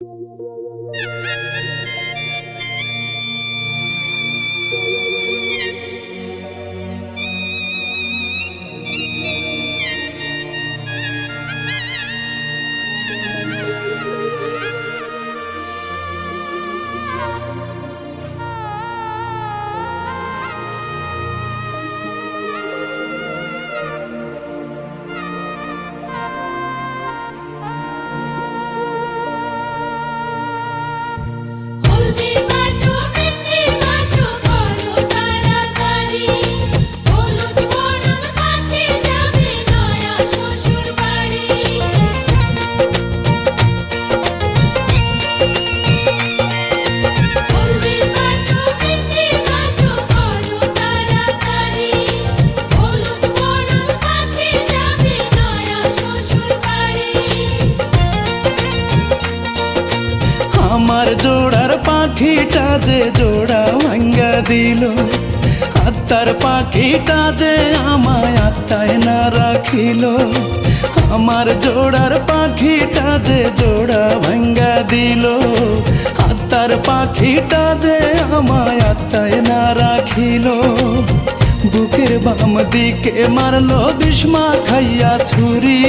Yeah. আমার জোড়ার পাখিটা যে জোড়া ভাঙ্গা দিল। আত্মার পাখিটা যে আমায় আত্মায় না রাখিল। আমার জোড়ার পাখিটা যে জোড়া ভাঙ্গা দিল। আত্মার পাখিটা যে আমায় আত্মায় না রাখিল। বুকের বাম দিকে মারলো বিষ্মা খাইয়া ছুরি।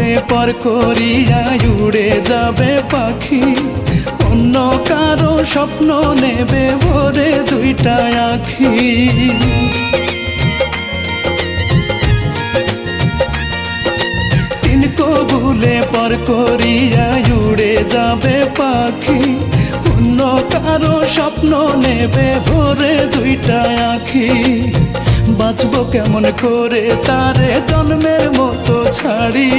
কবুলে পর করিয়া উড়ে যাবে পাখি। অন্য কারও স্বপ্ন নেবে ভরে দুইটা আখি। তিন কবুলে পর করিয়া উড়ে যাবে পাখি। অন্য কারও স্বপ্ন নেবে ভরে দুইটা আখি। বাঁচবো কেমন করে তারে জন্মের মতো ছাড়ি।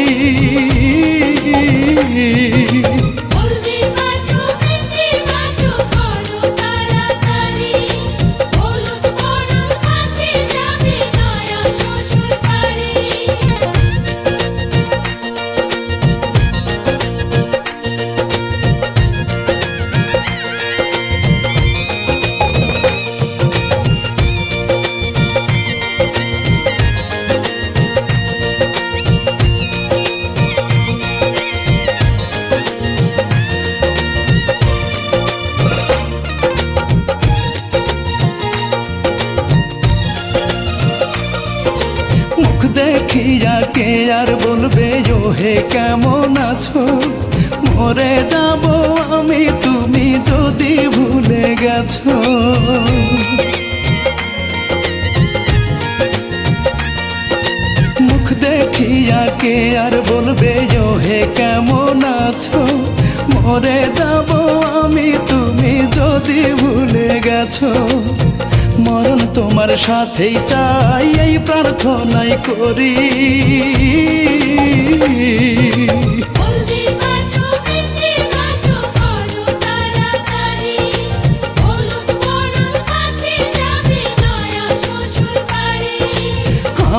দেখিয়া কে আর বলবে হে কেমন আছো? মরে যাব আমি, তুমি যদি ভুলে গেছো। মুখ দেখিয়া কে আর বলবে হে কেমন আছো? মরে যাব আমি, তুমি যদি ভুলে গেছো। মরণ তোমার সাথেই চাই এই প্রার্থনাই করি।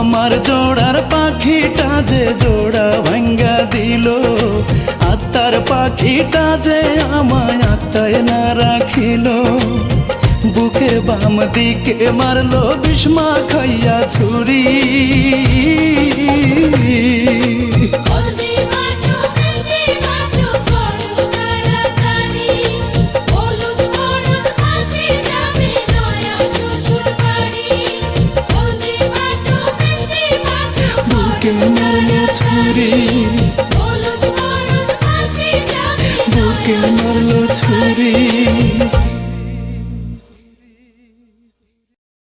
আমার জোড়ার পাখিটা যে জোড়া ভাঙ্গা দিল আত্মার পাখিটা যে আমায় আত্মায় না রাখিল। বুকের বাম দিকে মারলো বিষ্মা খাইয়া ছুরি। হলদি